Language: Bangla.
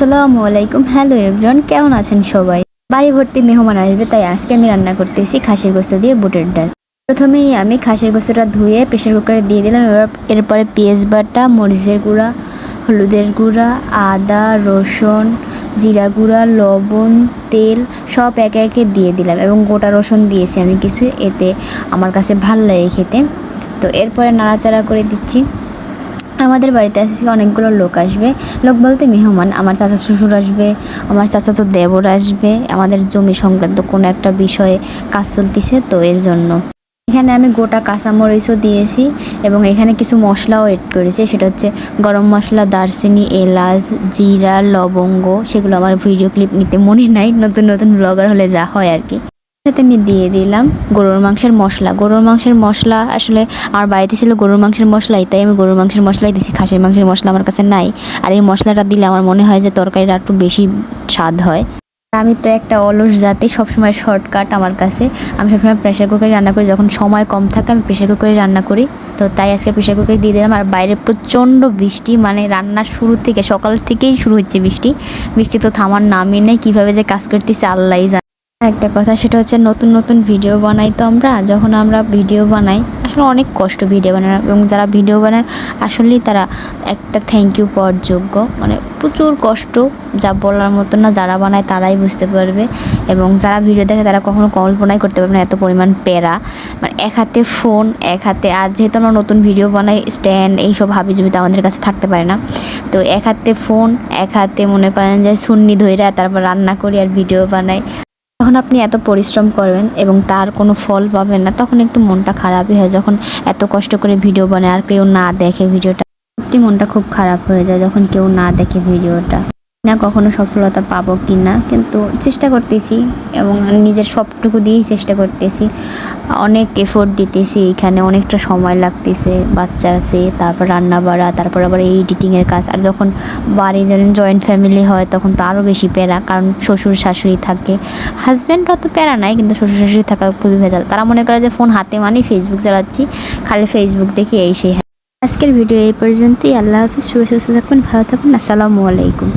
আসসালামু আলাইকুম। হ্যালো এভরিওয়ান কেমন আছেন সবাই? বাড়ি ভর্তি মেহমান আসবে, তাই আজকে আমি রান্না করতেছি খাসির গোস্ত দিয়ে বুটের ডাল। প্রথমেই আমি খাসির গোস্তটা ধুয়ে প্রেশার কুকারে দিয়ে দিলাম। এবার এরপরে পেঁয়াজ বাটা, মরিচের গুঁড়া, হলুদের গুঁড়া, আদা, রসুন, জিরা গুঁড়া, লবণ, তেল সব একে একে দিয়ে দিলাম এবং গোটা রসুন দিয়েছি আমি কিছু, এতে আমার কাছে ভালো লাগে খেতে। তো এরপরে নাড়াচাড়া করে দিচ্ছি। আমাদের বাড়িতে আজকে অনেকগুলো লোক আসবে। লোক বলতে মেহমান, আমার চাচা শ্বশুর আসবে, আমার চাচা তো দেবর আসবে, আমাদের জমি সংক্রান্ত কোনো একটা বিষয়ে কাজ চলতেছে তো এর জন্য। এখানে আমি গোটা কাঁচামরিচও দিয়েছি এবং এখানে কিছু মশলাও এড করেছি, সেটা হচ্ছে গরম মশলা, দারচিনি, এলাচ, জিরা, লবঙ্গ, সেগুলো আমার ভিডিও ক্লিপ নিতে মনে নাই, নতুন নতুন ব্লগার হলে যা হয় আর কি। সাথে আমি দিয়ে দিলাম গরুর মাংসের মশলা। গরুর মাংসের মশলা আসলে আমার বাড়িতে ছিল গরুর মাংসের মশলাই, তাই আমি গরুর মাংসের মশলাই দিছি। খাসির মাংসের মশলা আমার কাছে নাই। আর এই মশলাটা দিলে আমার মনে হয় যে তরকারিটা একটু বেশি স্বাদ হয়। আমি তো একটা অলস জাতি, সবসময় শর্টকাট আমার কাছে। আমি সবসময় প্রেশার কুকারে রান্না করি। যখন সময় কম থাকে, আমি প্রেশার কুকারে রান্না করি। তো তাই আজকে প্রেশার কুকারে দিয়ে দিলাম। আর বাইরে প্রচণ্ড বৃষ্টি মানে রান্নার শুরু থেকে, সকাল থেকেই শুরু হচ্ছে বৃষ্টি। বৃষ্টি তো থামার নামই নেই। কীভাবে যে কাজ করতেছে আল্লাহ জানে। একটা কথা, সেটা হচ্ছে নতুন নতুন ভিডিও বানাই তো আমরা। যখন আমরা ভিডিও বানাই, আসলে অনেক কষ্ট ভিডিও বানানো এবং যারা ভিডিও বানায়, আসলেই তারা একটা থ্যাংক ইউ পাওয়ার যোগ্য। মানে প্রচুর কষ্ট, যা বলার মতো না, যারা বানায় তারাই বুঝতে পারবে। এবং যারা ভিডিও দেখে, তারা কখনো কল্পনাই করতে পারবে না এত পরিমাণ প্যারা। মানে এক হাতে ফোন এক হাতে, আর যেহেতু আমরা নতুন ভিডিও বানাই স্ট্যান্ড এইসব হাবি জবিতে আমাদের কাছে থাকতে পারে না। তো এক হাতে ফোন এক হাতে মনে করেন যে সুন্নি ধইরা, তারপর রান্না করি আর ভিডিও বানাই। যখন আপনি এত পরিশ্রম করবেন এবং তার কোনো ফল পাবেন না, তখন একটু মনটা খারাপই হয়। যখন এত কষ্ট করে ভিডিও বানায় আর কেউ না দেখে ভিডিওটা সত্যি মনটা খুব খারাপ হয়ে যায় যখন কেউ না দেখে ভিডিওটা না কখনো সফলতা পাবো কি না কিন্তু চেষ্টা করতেছি এবং নিজের সবটুকু দিয়েই চেষ্টা করতেছি। অনেক এফোর্ট দিতেছি এখানে, অনেকটা সময় লাগতেছে, বাচ্চা আছে, তারপর রান্না বাড়া তারপর আবার এই এডিটিংয়ের কাজ। আর যখন বাড়ি যেন জয়েন্ট ফ্যামিলি হয়, তখন তো আরও বেশি প্যারা, কারণ শ্বশুর শাশুড়ি থাকে। হাজব্যান্ড অত প্যারা নাই, কিন্তু শ্বশুর শাশুড়ি থাকা খুবই ভেজাল। তারা মনে করে যে ফোন হাতে মানেই ফেসবুক চালাচ্ছি, খালি ফেসবুক দেখি এই সেই। আজকের ভিডিও এই পর্যন্তই। আল্লাহ হাফিজ, শুভ সুস্থ থাকবেন ভালো থাকবেন আসসালামু আলাইকুম।